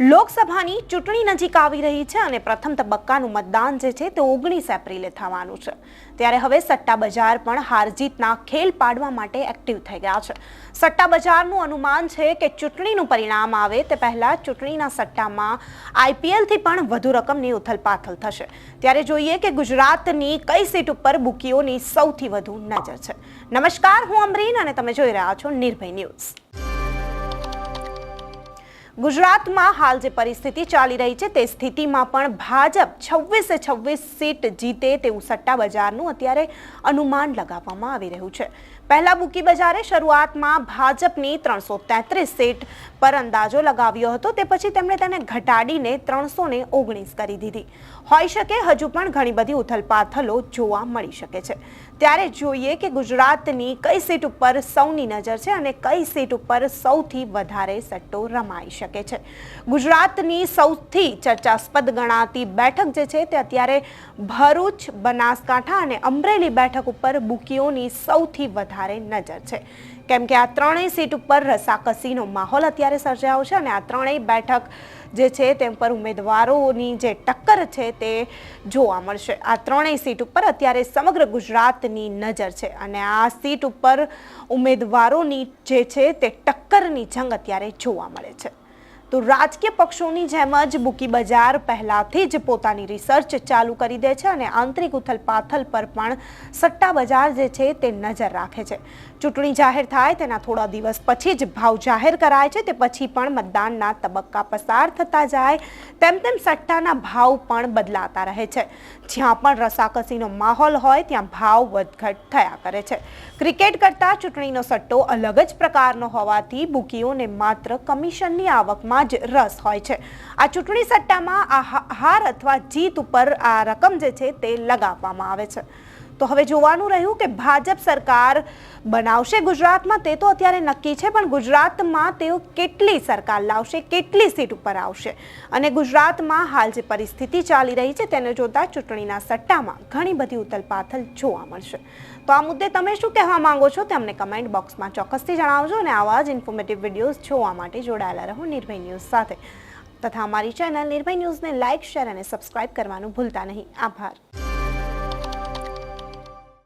લોકસભાની ચૂંટણી નજીક આવી રહી છે અને પ્રથમ તબક્કાનું મતદાન જે છે તે ઓગણીસ એપ્રિલે થવાનું છે. ત્યારે હવે સટ્ટા બજાર પણ હારજીતના ખેલ પાડવા માટે એક્ટિવ થઈ ગયા છે. સટ્ટા બજારનું અનુમાન છે કે ચૂંટણીનું પરિણામ આવે તે પહેલાં ચૂંટણીના સટ્ટામાં આઈપીએલથી પણ વધુ રકમની ઉથલપાથલ થશે. ત્યારે જોઈએ કે ગુજરાતની કઈ સીટ ઉપર બુકીઓની સૌથી વધુ નજર છે. નમસ્કાર, હું અમરીન અને તમે જોઈ રહ્યા છો નિર્ભય ન્યૂઝ. ગુજરાતમાં હાલ જે પરિસ્થિતિ ચાલી રહી છે તે સ્થિતિમાં પણ ભાજપ છવ્વીસે છવ્વીસ સીટ જીતે તેવું સટ્ટા બજારનું અત્યારે અનુમાન લગાવવામાં આવી રહ્યું છે. પહેલા બુકી બજારે શરૂઆતમાં ભાજપની ત્રણસો તેત્રીસ સીટ પર અંદાજો લગાવ્યો હતો. તે પછી તેમણે તેને ઘટાડીને ત્રણસો ને ઓગણીસ કરી દીધી. હોઈ શકે હજુ પણ ઘણી બધી ઉથલપાથલો જોવા મળી શકે છે. ત્યારે જોઈએ કે ગુજરાતની કઈ સીટ ઉપર સૌની નજર છે અને કઈ સીટ ઉપર સૌથી વધારે સટ્ટો રમાઈ શકે છે. ગુજરાતની સૌથી ચર્ચાસ્પદ ગણાતી બેઠક જે છે તે અત્યારે ભરૂચ, બનાસકાંઠા અને અમરેલી બેઠક ઉપર બુકીઓની સૌથી વધારે નજર છે. કેમ કે આ ત્રણેય સીટ ઉપર રસાકસીનો માહોલ અત્યારે સર્જાયો છે અને આ ત્રણેય બેઠક જે છે તેમ પર ઉમેદવારોની જે ટક્કર છે તે જોવા મળશે. આ ત્રણેય સીટ ઉપર અત્યારે સમગ્ર ગુજરાતની નજર છે અને આ સીટ ઉપર ઉમેદવારોની જે છે તે ટક્કરની જંગ અત્યારે જોવા મળે છે. તો રાજકીય પક્ષોની જેમ જ બુકી બજાર પહેલાથી જ પોતાની રિસર્ચ ચાલુ કરી દે છે અને આંતરિક ઉથલપાથલ પર પણ સટ્ટા બજાર જે છે તે નજર રાખે છે. ચૂંટણી જાહેર થાય તેના થોડા દિવસ પછી જ ભાવ જાહેર કરાય છે, તે પછી પણ મતદાનના તબક્કા પસાર થતા જાય, તેમ તેમ સટ્ટાના ભાવ પણ બદલાતા રહે છે. જ્યાં પણ રસાકસીનો માહોલ હોય, ત્યાં ભાવ વધઘટ થયા કરે છે. ક્રિકેટ કરતાં ચૂંટણીનો સટ્ટો અલગ જ પ્રકારનો હોવાથી બુકીઓને માત્ર કમિશનની આવકમાં જ રસ હોય છે. આ ચૂંટણી સટ્ટામાં આ હાર અથવા જીત ઉપર આ રકમ જે છે તે લગાવવામાં આવે છે. તો હવે જોવાનું રહ્યું કે ભાજપ સરકાર બનાવશે ગુજરાતમાં, તે તો અત્યારે નક્કી છે, પણ ગુજરાતમાં તેઓ કેટલી સરકાર લાવશે, કેટલી સીટ ઉપર આવશે? અને ગુજરાતમાં હાલ જે પરિસ્થિતિ ચાલી રહી છે, તેને જોતા ચૂંટણીના સટ્ટામાં ઘણી બધી ઉથલપાથલ જોવા મળશે. તો આ મુદ્દે તમે શું કહેવા માંગો છો, તે અમને કમેન્ટ બોક્સમાં ચોક્કસથી જણાવજો અને આવા જ ઇન્ફોર્મેટિવ વિડીયોઝ જોવા માટે જોડાયેલા રહો નિર્ભય ન્યૂઝ સાથે. તથા અમારી ચેનલ નિર્ભય ન્યૂઝને લાઇક શેર અને સબસ્ક્રાઇબ કરવાનું ભૂલતા નહીં. આભાર.